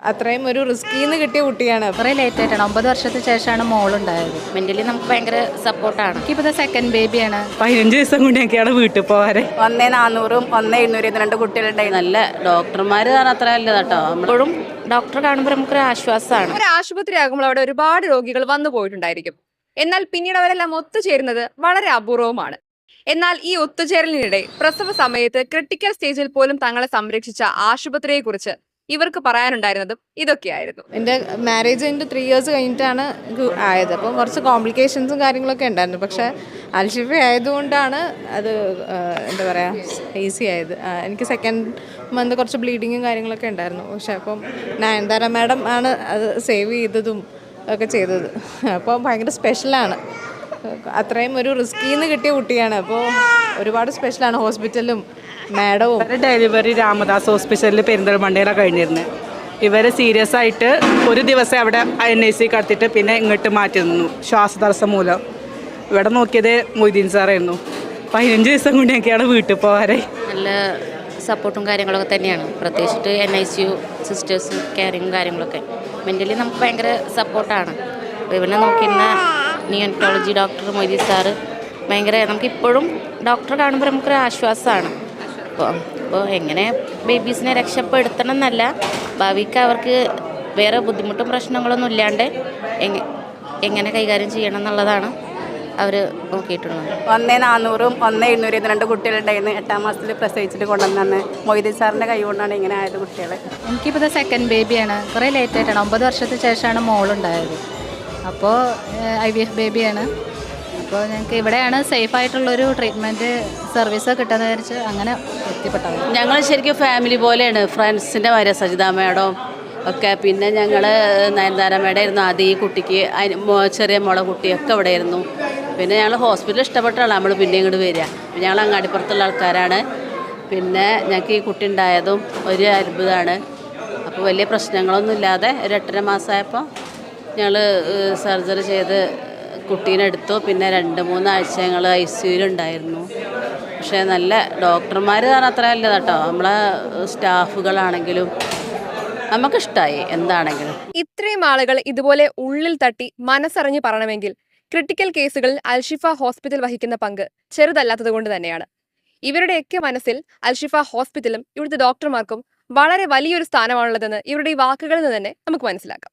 അത്രയും ഒരു റിസ്കിൽ നിന്ന് കിട്ടിയ കുട്ടിയാണ്. കുറേ ലേറ്റ് ആയിട്ടാണ്. ഒമ്പത് വർഷത്തിന് ശേഷമാണ് മോളുണ്ടായത്. മെന്റലി നമുക്ക് ഭയങ്കര സപ്പോർട്ടാണ് ഇപ്പൊ സെക്കൻഡ് ബേബിയാണ് പതിനഞ്ച് ദിവസം കൂടിയൊക്കെയാണ് വീട്ടിൽ പോകാറ് ഒന്നേ നാനൂറും ഒന്നേ എണ്ണൂറ് രണ്ട് കുട്ടികളുണ്ടായി. നല്ല ഡോക്ടർമാർ അത്ര അല്ല കേട്ടോ എപ്പോഴും ഡോക്ടറെ കാണുമ്പോൾ നമുക്കൊരു ആശ്വാസമാണ് ഒരു ആശുപത്രി ആകുമ്പോൾ അവിടെ ഒരുപാട് രോഗികൾ വന്നു പോയിട്ടുണ്ടായിരിക്കും. എന്നാൽ പിന്നീട് അവരെല്ലാം ഒത്തുചേരുന്നത് വളരെ അപൂർവമാണ് എന്നാൽ ഈ ഒത്തുചേരലിനിടെ പ്രസവ സമയത്ത് ക്രിട്ടിക്കൽ സ്റ്റേജിൽ പോലും തങ്ങളെ സംരക്ഷിച്ച ആശുപത്രിയെക്കുറിച്ച് ഇവർക്ക് പറയാനുണ്ടായിരുന്നതും ഇതൊക്കെയായിരുന്നു. എന്റെ മാരേജ് കഴിഞ്ഞിട്ട് ത്രീ ഇയേഴ്സ് കഴിഞ്ഞിട്ടാണ് ആയത്. അപ്പം കുറച്ച് കോംപ്ലിക്കേഷൻസും കാര്യങ്ങളൊക്കെ ഉണ്ടായിരുന്നു. പക്ഷേ അൽഷിഫ ആയതുകൊണ്ടാണ് അത് എന്താ പറയുക ഈസി ആയത്. എനിക്ക് സെക്കൻഡ് മന്ത് കുറച്ച് ബ്ലീഡിങ്ങും കാര്യങ്ങളൊക്കെ ഉണ്ടായിരുന്നു. പക്ഷേ അപ്പം നയൻതാര മാഡം ആണ് അത് സേവ് ചെയ്തതും ഒക്കെ ചെയ്തത്. അപ്പോൾ ഭയങ്കര സ്പെഷ്യലാണ് അത്രയും ഒരു റിസ്കിൽ നിന്ന് കിട്ടിയ കുട്ടിയാണ്. അപ്പോൾ ഒരുപാട് സ്പെഷ്യലാണ് ഹോസ്പിറ്റലും മാഡവും. ഇവരുടെ ഡെലിവറി രാമദാസ് ഹോസ്പിറ്റലിൽ പെരിന്തൽമണ്ടയിലാണ് കഴിഞ്ഞിരുന്നത് ഇവർ സീരിയസ് ആയിട്ട് ഒരു ദിവസം അവിടെ ഐ എൻ ഐ സി കടത്തിയിട്ട് പിന്നെ ഇങ്ങോട്ട് മാറ്റി നിന്നു ശ്വാസതടസ്സം മൂലം. ഇവിടെ നോക്കിയത് മൊയ്തീൻ സാറായിരുന്നു. പതിനഞ്ച് ദിവസം കൊണ്ടൊക്കെയാണ് വീട്ടിൽ പോകാറ്. നല്ല സപ്പോർട്ടും കാര്യങ്ങളൊക്കെ തന്നെയാണ്. പ്രത്യേകിച്ചിട്ട് N I C U sisters കെയറിങ്ങും കാര്യങ്ങളൊക്കെ. മെന്റലി നമുക്ക് ഭയങ്കര സപ്പോർട്ടാണ് ഇവനെ നോക്കിയിരുന്ന നിയോട്ടോളജി ഡോക്ടർ മൊയ്തി സാറ് ഭയങ്കര നമുക്കിപ്പോഴും ഡോക്ടറെ കാണുമ്പോൾ നമുക്കൊരു ആശ്വാസമാണ് അപ്പോൾ അപ്പോൾ എങ്ങനെ ബേബീസിനെ രക്ഷപ്പെടുത്തണം എന്നല്ല ഭാവിക്ക് അവർക്ക് വേറെ ബുദ്ധിമുട്ടും പ്രശ്നങ്ങളൊന്നും ഇല്ലാണ്ട് എങ്ങ എങ്ങനെ കൈകാര്യം ചെയ്യണം എന്നുള്ളതാണ് അവർ നോക്കിയിട്ടുള്ളത്. ഒന്നേ നാനൂറും ഒന്നേ എണ്ണൂറ് രണ്ട് കുട്ടികളുണ്ടായിരുന്നു എട്ടാം മാസത്തിൽ പ്രസവിച്ചിട്ട് കൊണ്ടുവന്നാണ് മൊയ്തീൻ സാറിന്റെ കൈ കൊണ്ടാണ് ഇങ്ങനെ ആയത് കുട്ടികൾ എനിക്കിപ്പോൾ സെക്കൻഡ് ബേബിയാണ് കുറേ ലേറ്റ് ആയിട്ടാണ്. ഒമ്പത് വർഷത്തിന് ശേഷമാണ് മോളുണ്ടായത്. അപ്പോൾ ഐ വി എഫ് ബേബിയാണ്. അപ്പോൾ ഞങ്ങൾക്ക് ഇവിടെയാണ് സേഫ് ആയിട്ടുള്ളൊരു ട്രീറ്റ്മെന്റ് സർവീസ് കിട്ടുന്നത് വിചാരിച്ച് അങ്ങനെ എത്തിപ്പെട്ടത്. ഞങ്ങൾ ശരിക്കും ഫാമിലി പോലെയാണ്. ഫ്രണ്ട്സിന്റെ വരെ സജിതാ മേഡം ഒക്കെ പിന്നെ ഞങ്ങൾ നയൻതാര മേഡം ആയിരുന്നു ആദ്യം ഈ കുട്ടിക്ക് ചെറിയ മോളെ കുട്ടിയൊക്കെ ഇവിടെ ആയിരുന്നു പിന്നെ ഞങ്ങൾ ഹോസ്പിറ്റലിൽ ഇഷ്ടപ്പെട്ടാണ് നമ്മൾ പിന്നെ ഇങ്ങോട്ട് വരിക. ഞങ്ങൾ അങ്ങാടിപ്പുറത്തുള്ള ആൾക്കാരാണ്. പിന്നെ ഞങ്ങൾക്ക് ഈ കുട്ടി ഉണ്ടായതും ഒരു അത്ഭുതമാണ് അപ്പോൾ വലിയ പ്രശ്നങ്ങളൊന്നും ഇല്ലാതെ ഒരു എട്ടര മാസമായപ്പോൾ ഞങ്ങൾ സർജറി ചെയ്ത് കുട്ടീനെ എടുത്തു. പിന്നെ രണ്ട് മൂന്ന് ആഴ്ച ഞങ്ങൾ ഐ സിയുണ്ടായിരുന്നു പക്ഷേ നല്ല ഡോക്ടർമാർ കാരണം അത്ര അല്ല കേട്ടോ നമ്മളെ സ്റ്റാഫുകളാണെങ്കിലും നമുക്കിഷ്ടമായി എന്താണെങ്കിലും. ഇത്രയും ആളുകൾ ഇതുപോലെ ഉള്ളിൽ തട്ടി മനസ്സറിഞ്ഞ് പറയണമെങ്കിൽ ക്രിട്ടിക്കൽ കേസുകളിൽ അൽഷിഫ ഹോസ്പിറ്റൽ വഹിക്കുന്ന പങ്ക് ചെറുതല്ലാത്തത് കൊണ്ട് തന്നെയാണ്. ഇവരുടെയൊക്കെ മനസ്സിൽ അൽഷിഫ ഹോസ്പിറ്റലും ഇവിടുത്തെ ഡോക്ടർമാർക്കും വളരെ വലിയൊരു സ്ഥാനമാണുള്ളതെന്ന് ഇവരുടെ ഈ വാക്കുകളിൽ നിന്ന് തന്നെ നമുക്ക് മനസ്സിലാക്കാം.